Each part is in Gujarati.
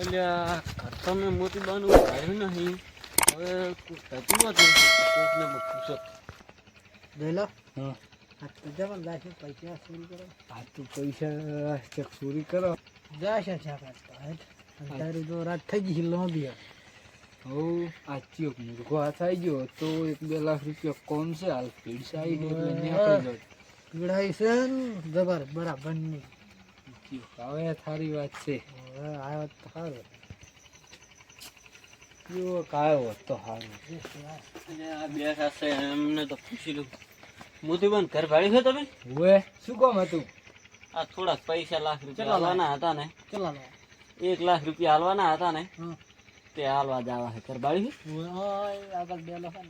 એટલે આ ઘર મેં મોતી બાનું કાઢ્યું નહીં. હવે થતું નથી કોકને પૂછો બેલો. હા. આ તો જબર જાશે પૈસા ચોરી કરો. આ તો પૈસા ચેક ચોરી કરો. જાશે છે તારી તો રાત થઈ ગઈ લોબી હવ. આ ચિયોક મૂર્ખો હાથ આવી ગયો તો એક બે લાખ રૂપિયા કોમ છે હાલ પૈસા આવી ગયો પીડાઈ છે જબર બરાબર હવે થારી વાત છે. હવે વાત તો સારું ચિયોક આવ્યો તો સારું અને આ એમને તો પૂછી લઉં. મોતીબન ઘર ભાડ્યું છે તમે? હવે શું કામ હતું? આ થોડાક પૈસા લાખ રૂપિયા હાલવાના હતા ને. કેટલા એક લાખ રૂપિયા હાલવાના હતા ને. તે હાલવા જવા છે. ઘર ભાડ્યું છે આગળ બેલો છે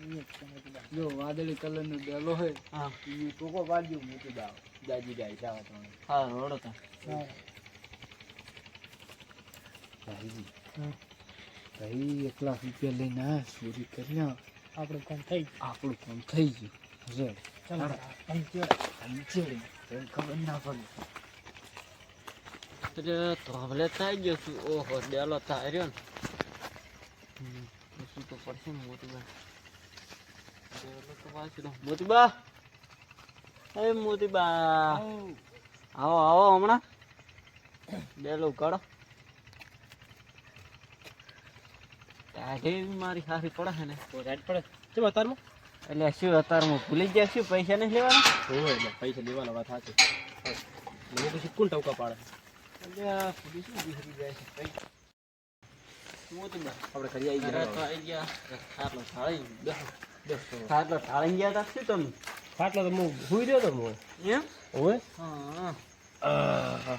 જ વાદળી કલર નો બેલો હોય હા. ટૂંકો પાડજો મૂકી દાવ જાજી જાય જાવા તમે હા રોડો તા. ભાઈજી. ભાઈ એક લાખ રૂપિયા લઈને આ ચોરી કરી આપણું કામ થઈ ગયું. આપણું કામ થઈ ગયું. રેડ ચલો ખબર ના પડી. તો ધોબલે થઈ ગયો છું. ઓહો ડેલો થાય રહ્યો ને. શું તો પડશે ને મોતીબા. મોતીબા! એ મોતીબા. આવો આવો હમણાં. ડેલો કરો મારી સારી પડે છે ને. રાઈટ પડે? ચલો તારમાં એટલે શું અત્યારમાં ભૂલી ગયા શું? પૈસા નહીં લેવાના? હોય એટલે પૈસા લેવાના વાત સાચી. મને પછી કોણ ટવકા પાડે. એટલે શું વિસરી જાય છે? પૈસા. આપણે આવી ઘરે આઈ ગયા. ખાટલો થાળી ગયા તા? શું તમે? ફાટલો તો હું હુઈ રહ્યો તો હું એમ? હવે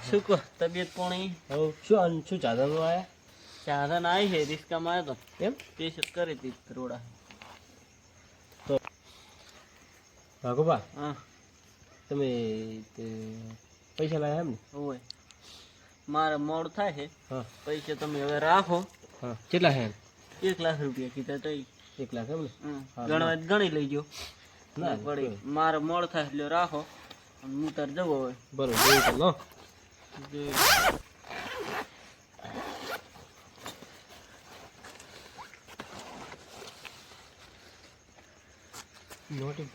શું કહો તબિયત પાણી? હવે શું શું ચાદર આયા? ચાદર આવી છે રિસ્કામાં આવ્યો તો. એમ? ટેસ્ટ કરી હતી કરોડા ભાગોબા હા. તમે પૈસા લાયા એમ ને હોય મારે મોડ થાય છે. પૈસા તમે હવે રાખો. કેટલા છે એક લાખ રૂપિયા કીધા તો એક લાખ એમ ને ગણવા ગણી લેજો. ના, પડી. મારે મોડ થાય એટલે રાખો. હું તાર જવો હોય બરોબર લો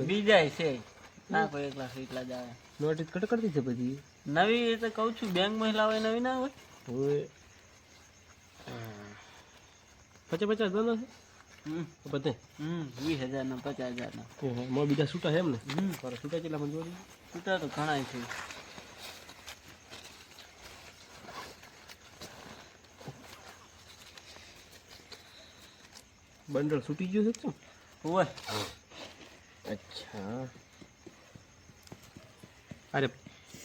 બીજા છે. નાખો એક લાખ એટલા જ આવે. નોટિસ કટ કરતી છે પછી નવી એ તો કહું છું બેંક મહિલા હોય નવી ના હોય. હવે પચાસ પચાસ છે? હમ. વીસ હજાર ના પચાસ હજાર ના ઓહો બીજા છૂટા છે એમ ને? છૂટા કેટલા મને જોડી છૂટા તો ઘણા છે. બંડલ છૂટી ગયું છે શું? હોય અચ્છા. અરે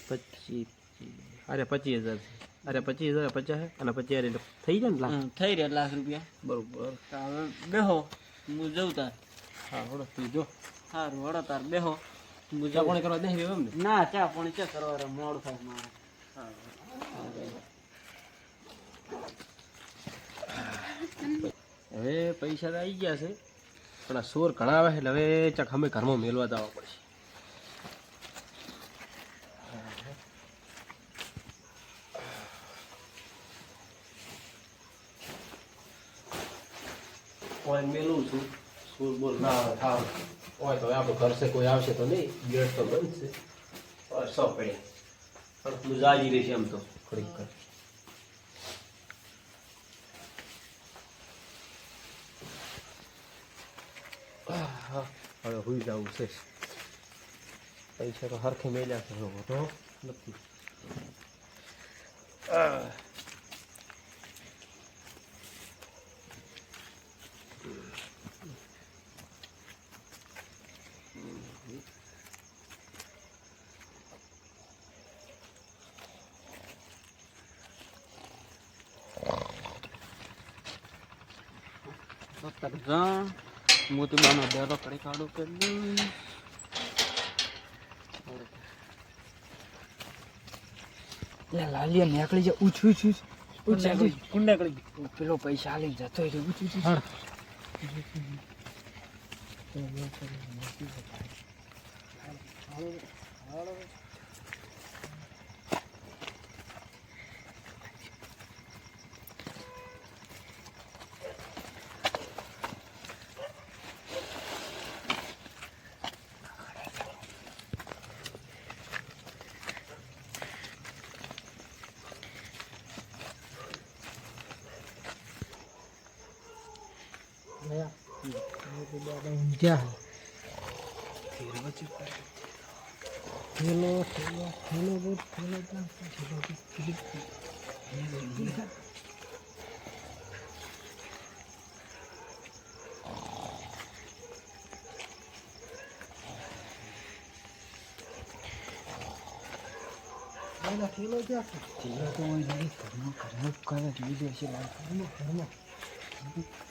પચીસ અરે પચીસ હજાર છે. અરે પચીસ હજાર પચાસ અને પચીસ હજાર થઈ જાય ને લાખ. થઈ રહ્યા લાખ રૂપિયા. બરોબર. હવે બેહો હું જઉં તાર. હા હળો તું જો. સારું હોડો તાર બેહો. હું ચા પાણી કરવા નહીં એમ ને ના ચા પાણી ચા કરવા મોડું થાય મારે. હવે પૈસા તો આવી ગયા છે પણ આ સોર ઘણા આવે એટલે હવે ચાક અમે ઘરમાં મેલવા જવા પડશે. ઓય મેલું છું. સ્કૂલ બોલ. ના આવે થાવ. હોય તો આપણું ઘર છે કોઈ આવશે તો નહીં. ગેટ તો બંધ છે. ઓય સો પડ્યા. પણ તું જાજી રહેશે એમ તો. થોડીક કર. હા હવે હુઈ જવું છે. પૈસા તો હરખે મેલ્યા છે હવે તો આહ. મોતીબાનો ડેરો કરી કાઢો કરી દઉં. લાલિયા નીકળી જાય ઊંચું ઊંચું ઊંચું કુંડા. કરી પેલો પૈસા લઈને જતો રહ્યો. ઊંચું ઊંચું થેલો તો જડતો જ નહીં પૈસાનો મોટી બાદ જાને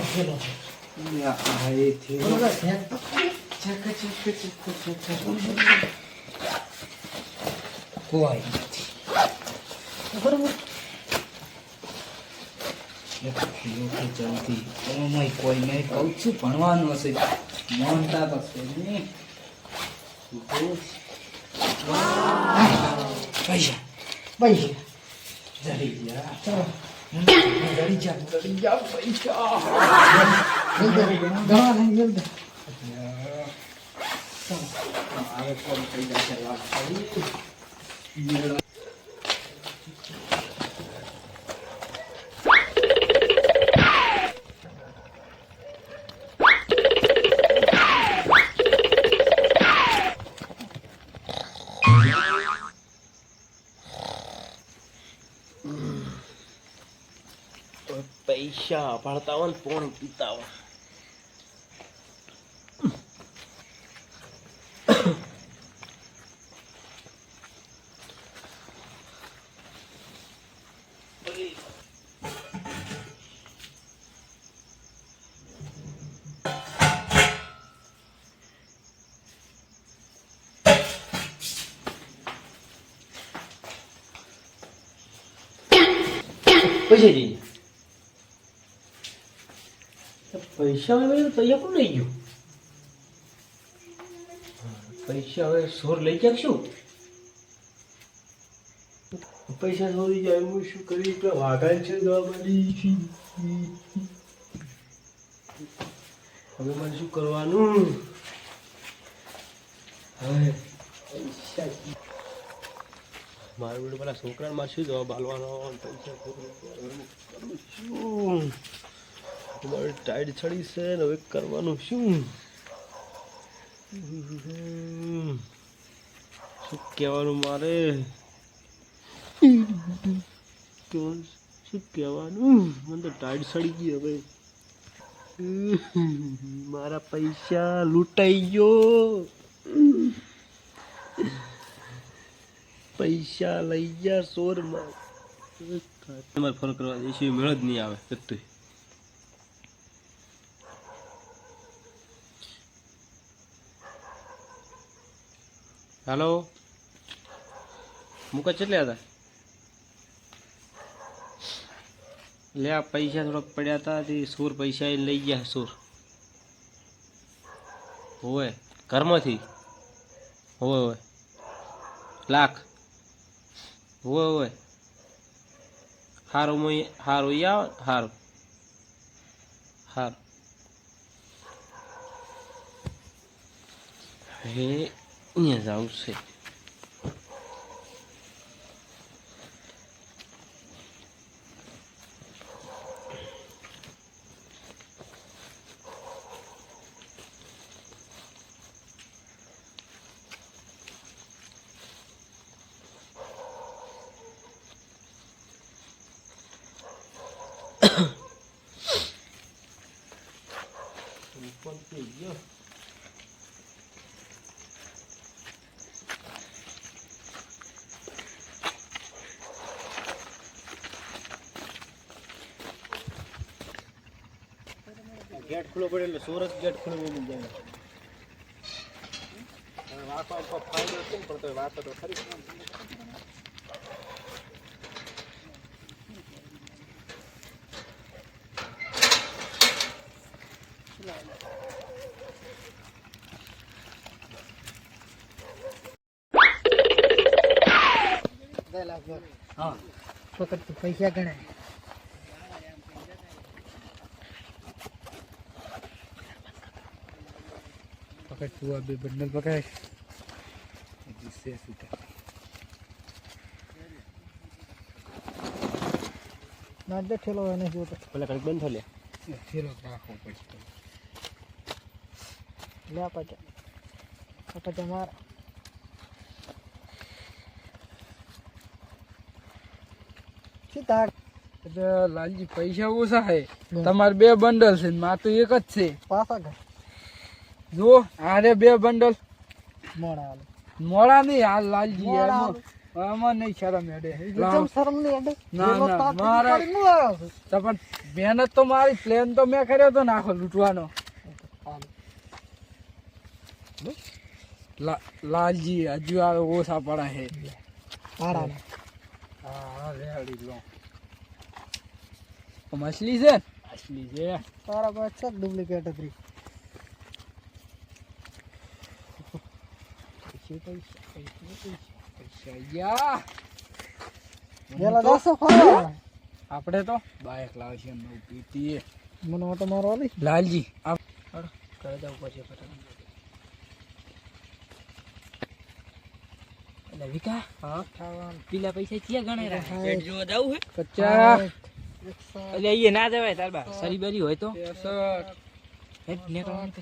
થેલો છે. બરોબર છે કોઈ નથી. બરોબર. જલ્દી કોઈ નહીં. કહું છું ભણવાનું હશે. મોનતા તો છે નહીં. પૈસા. પૈસા. જડી ગયા. ચાલો. જડી જા જડી જા પૈસા. ગણા નહીં જલ્દી આવે કોણ થઈ જશે વાત કરી પૈસા ભણતા હોય ને પોણી પીતા હોય પૈસા હવે પૈસા કોણ લઈ ગયું? પૈસા હવે સોર લઈ ગયા શું? પૈસા ચોરી જાય, હું શું કરી એટલે વાઘાન છે દવાની હવે મને શું કરવાનું? હવે પૈસા. મારું પેલા છોકરાને માં શું જવાબ આલવાનો પૈસા શું? તમારે ટાઈડ ચડી છે ને હવે કરવાનું શું? શું કહેવાનું મારે? શું કહેવાનું? મને તો ટાઈડ ચડી ગઈ હવે. મારા પૈસા લૂંટાઈ ગયો. પૈસા લઈ ગયા સોરમાં. તમારે ફોન કરવા દેશે મેળ જ નહીં આવે કતું હાલો. મુકા કેટલા હતા લે આ પૈસા થોડાક પડ્યા હતા તે સૂર પૈસા એ લઈ ગયા સૂર. હોવે ઘરમાંથી? હોવે હોવે લાખ. હોવે હોવે હારું હું હારું, ઈ આવે, હારું. હારું. હવે અહીંયા જવું છે ગેટ ખુલ્લો પડે એટલે સુરત ગેટ ખુલ્લો મળી જાય. વાંકો ફાયદો કેમ પડતો વાતો તો ખરી. હા. પૈસા ગણાય. પકડ તું આ બે બંડલ પકડ હજી છે સુતા ના દે ઠેલો એને જોતો પેલા કડક બંધ થેલો રાખવો પડશે લે પાછા પાછા માર તાર લાલજી પૈસા ઓછા છે તમારે બે બંડલ છે ને માર તો એક જ છે પાછા ઘર જો આરે બે બંડલ. મોડા મોડા નહીં હાલ લાલજી આમાં નહીં શરમ એડે. શરમ નહીં એડે. ના, ના, મારા- પણ મહેનત તો મારી પ્લેન તો મેં કર્યો તો નાખો લૂંટવાનો. લાલજી હજુ આવે ઓછા પડા હે. મછલી છે મછલી છે. તારા પાસે ડુપ્લિકેટ હતી? પૈસે પૈસા પૈસે પૈસા યા પેલા દસો ફાળો આપણે તો બાઇક લાવશે નવ પીટી મને ઓટો મારો આલી. લાલજી આપ કરી દઉં પછી ફટાફટ. એટલે વિકા હા? પીલા પૈસા ક્યાં ગણે સાઠ, જોવા જવું હે? પચાસ એટલે અહીંયા ના જવાય તાર બા. સરી બરી હોય તો. નીકળવાનું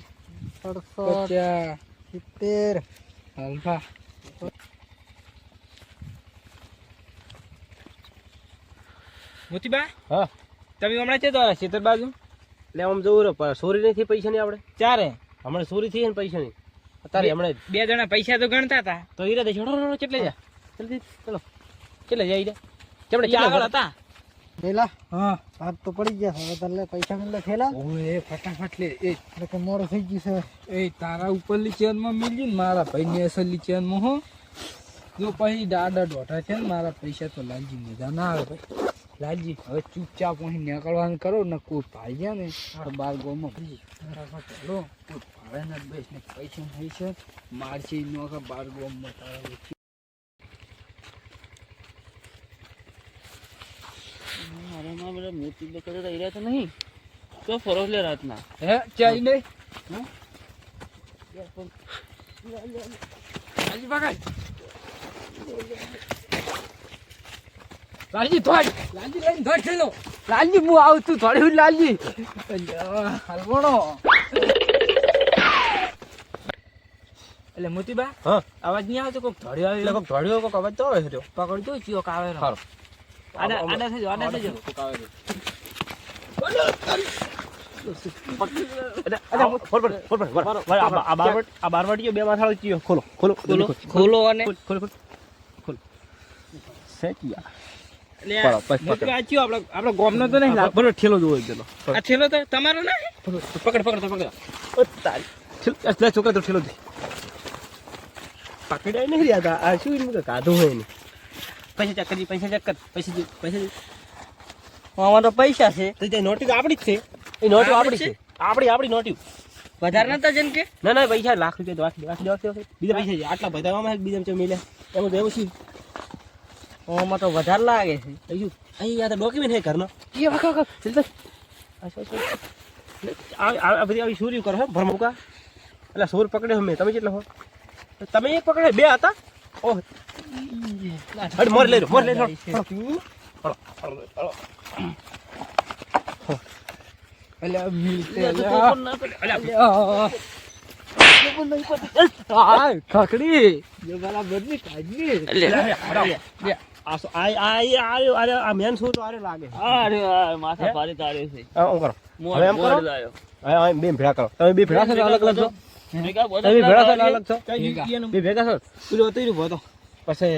પચાસ સિત્તેર. અલ્ફા મોતીબા? હા. તમે હમણાં છે દ્વારા ખેતર બાજુ? એટલે આમ જવું રહ્યો પણ સોરી નથી પૈસા ની આપણે. ચારે? હમણાં સોરી થઈ ને પૈસા ની. અત્યારે હમણાં બે જણા પૈસા તો ગણતા હતા. તો હીરા દે છોડો કેટલે જા? જલ્દી ચલો. કેટલે જાય હીરા? ચમડે ઈ હતા. પેલા હા. ભાગ તો પડી ગયા હવે તને પૈસા મળે થેલા. ઓએ ફટાફટ લે એ. એટલે મોડું થઈ ગયું છે. એ તારા ઉપરલી ચેનમાં મિલજી ને મારા ભાઈની અસલી ચેનમાં હો. જો પછી દાડા દોઢા છે ને મારા પૈસા તો લાલજી મજા ના આવે ભાઈ. લાલજી હવે ચૂપચાપ અહીં નીકળવાનું કરો ને કોઈ ભાઈ ગયા ને બાર ગોમાં ભાઈ ફટાફટ ચલો કોઈ ભાડે ને બેસ ને પૈસા નહીં છે. મારશે નો કે બાર ગોમાં તારા મારા માં બધા મોતી બકરા તો રહ્યા તો નહીં. તો ફરો લે રાતના. હે ચાઈ નહીં? લાલજી પકડ. લાલજી થોડ લાલજી લઈને થોડ ખેલો લાલજી હું આવું છું થોડી લાલજી. હલવણો એટલે મોતીબા હા. અવાજ નહીં આવતો? કોક ધડ્યો આવે એટલે કોક ધોડ્યો કોક અવાજ તો આવે છે પકડજો ચિયો કાવે સારું. આડા આડા થજો આડા થજો કોક આવે છે. એટલે આ ફોડ પડ, ફોડ પડ, વળ, વળ, આ બા- આ બારવટ- આ બારવટીયો બે માથાળો ચિયો. ખોલો ખોલો ખોલો ખોલો ખોલો અને ખોલ, ખોલ, ખોલ. ખોલ. સેટિયા. એટલે પકડો, આ પકડ, મોતીબા આ ચિયો આપણો આપણો ગોમનો તો નહીં લાગતો બરોબર ઠેલો જોવો આ થેલો તો તમારો ના હે? પકડ પકડ પકડ ઓ તારી ઠેલો, આ લે છોકરા તો ઠેલો પકડાય નહીં રહ્યા આ શું કાધો હોય ને પૈસા ચેક કરજી પૈસા ચેક કર પૈસા પૈસા દે. અમારો પૈસા છે. તો તે નોટિસ આપણી જ છે. એ નોટિસ આપણી છે? આપણી આપણી નોટિસ વધારે નતા જેમ કે? ના ના પૈસા લાખ રૂપિયા તો રાખી રાખી. બીજા પૈસા છે. આટલા બધા આમાં બીજા ચો મેલે એમાં તો એવું છે આમાં તો વધારે લાગે છે. અહીં અહીંયા તો ડોક્યુમેન્ટ છે ઘરનો. એ આ? આ આ- આ બધી આવી સુરી કરો હો ભરમુકા એટલે સૂર પકડ્યો મેં. તમે કેટલા હો? તમે એક પકડે બે હતા? ઓહ. એટલે આ મિલતે એટલે તો અલ્યા. પણ ના કરે. અલગ છો ભેગા છો ભેગા. પછી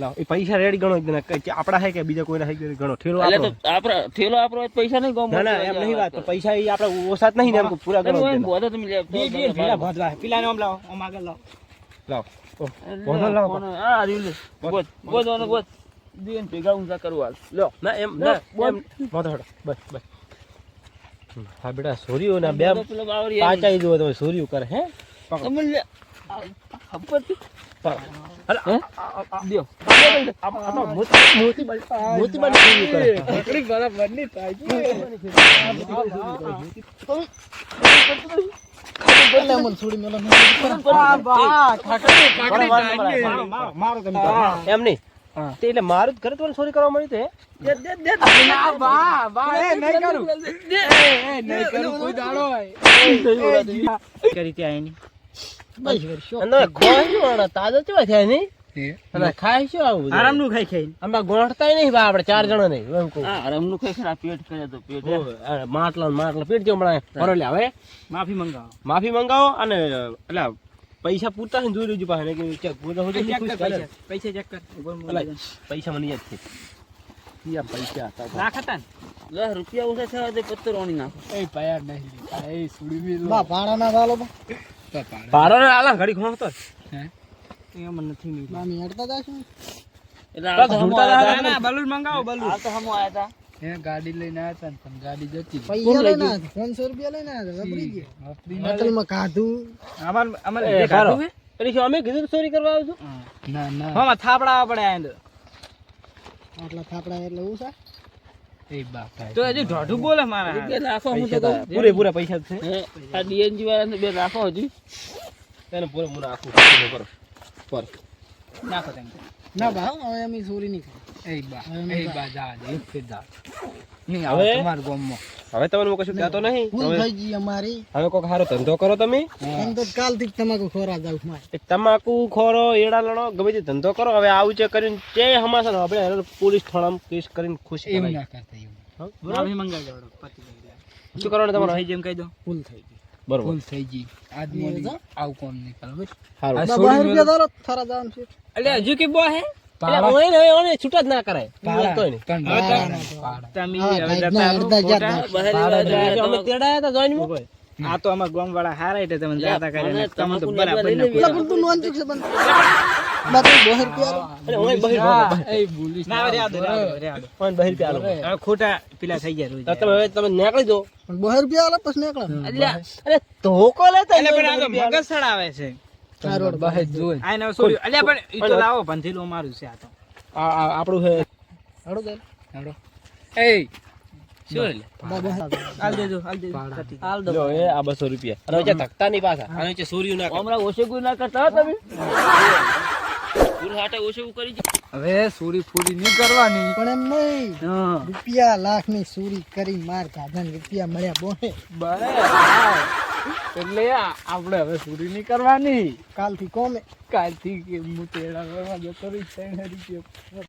લાવ એ પૈસા રેડી ગણો એકદમ કે આપડા હે કે બીજા કોઈના હે કે ગણો ઠેલો એટલે આપણો તો આપણા થેલો આપણો પૈસા નહીં ગમો ના ના એમ નહીં વાત પૈસા એ આપડે ઓછા જ નહીં ને એમ પૂરા ગણો દેના. તમે લે ભેળા ભાંજવા. પેલાને આમ લાવો આમ આગળ લાવો લાવો ઓહ, લાવો? આ રહ્યું ગોદ ગોત આને ગોત. ભેગા ઊંચા કરવા હાલ. લ્યો. ના એમ ના. એમ મોઢો હડો બસ બસ હા બેટા સોરીઓ ના બે પાચાઈ દો તો સોરીઓ કરે હે તમે લે આ ખબર આ તો એટલે મારું જ ઘરે તમને ચોરી કરવા મળી તો કોઈ શું આવું ચાર જણા નહીં માટલા માટલા પેટ લે હવે. માફી મંગાવો. માફી મંગાવો અને એટલે પૈસા પૂરતા છે જોઈ લેજો પાસે ચેક કર. પૈસા. પૈસા ચેક કર. પૈસા મને યાદ છે. યા પૈસા હતા? તો. દસ રૂપિયા ઓછા થયા પત્તર ઓણી નાખો. એ નહીં. ભાડા ના વાલો પાડા. ને આલા ઘડી ખોણો તો. હે? એ મને નથી મિલી મામી હેડતા જાશું એટલે આ તો હમો આયા ના. બલૂન મંગાવો બલૂન. આ તો હમો આયા તા હે ગાડી લઈને આવ્યા હતા પણ ગાડી જતી પૈસા લઈને આવ્યા રૂપિયા લઈને આવ્યા વાપરી ગયા. વાપરી ના હોટલમાં ખાધું. અમાર અમારે એ પછી હે? એટલે અમે કીધું ચોરી કરવા આવું છું? ના ના. હા થાપડા પડે આયા આટલા થાપડા એટલે હું છે તો હજુ ઢોઢું બોલે મારા બે રાખો હું તો પૂરે પૂરા પૈસા છે? આ ડીએનજી વાળાને બે રાખો હજુ. તેને પૂરે પૂરા રાખું પર પર. નાખો તેમ. ના બા હવે અમે ચોરી નહીં એ બા એ બા. જા દે ફિર જા. નહીં હવે? આવે તમાર ગામમાં. હવે તમને હું કશું કહેતો નહીં? ભૂલ હવે? થઈ ગઈ અમારી. હવે કોઈક સારો ધંધો કરો તમે? એમ તો કાલથી તમાકુ ખોરા જાવ મારે. તમાકુ ખોરો એડા લણો ગમે તે ધંધો કરો. હવે આવું છે કરીને જે હમાસા આપણે પોલીસ થાણામાં કેસ કરીને ખુશ એમ ના કરતા એવું મંગાવી દેવડો પતિ શું કરવાનું તમારે? થઈ જેમ કહી દો ભૂલ થઈ ગઈ. બરોબર. ભૂલ થઈ ગઈ. આજ મોડી જા. આવું કોમ નહીં બસ. સારું આ બા છોડી બાર રૂપિયા મેલો. થારા જવાનું છે. એટલે હજુ કે બો હે? છૂટા જ ના કરાય. તો. ખોટા. આ તો અમાર ગામ વાળા હારા એટલે તમે જાતા તમે તો બરાબર ના. પેલા તું બંધ બહાર. ઓય બહિર એ ના હવે ખોટા થઈ ગયા રોજ. તમે હવે તમે નીકળી દો પણ બહાર રૂપિયા પછી નીકળો. અરે ધોકો લેતા એટલે પણ આ તો મગજ સડાવે છે. આ રોડ બહાર જોઈ. આ છોડ્યું. અલ્યા પણ ઈ તો લાવો છે આ તો. આ- આપણું છે. દે હેડો. એ હવે સુરી ફૂરી નહીં કરવાની. પણ એમ નહીં. રૂપિયા લાખની સુરી કરી માર ખાધા રૂપિયા મળ્યા બોહે. બરાબર. એટલે આપણે હવે સુરી નહીં કરવાની. કાલથી કોમે. કાલથી કે હું તેડા કરવા જતો રહીશ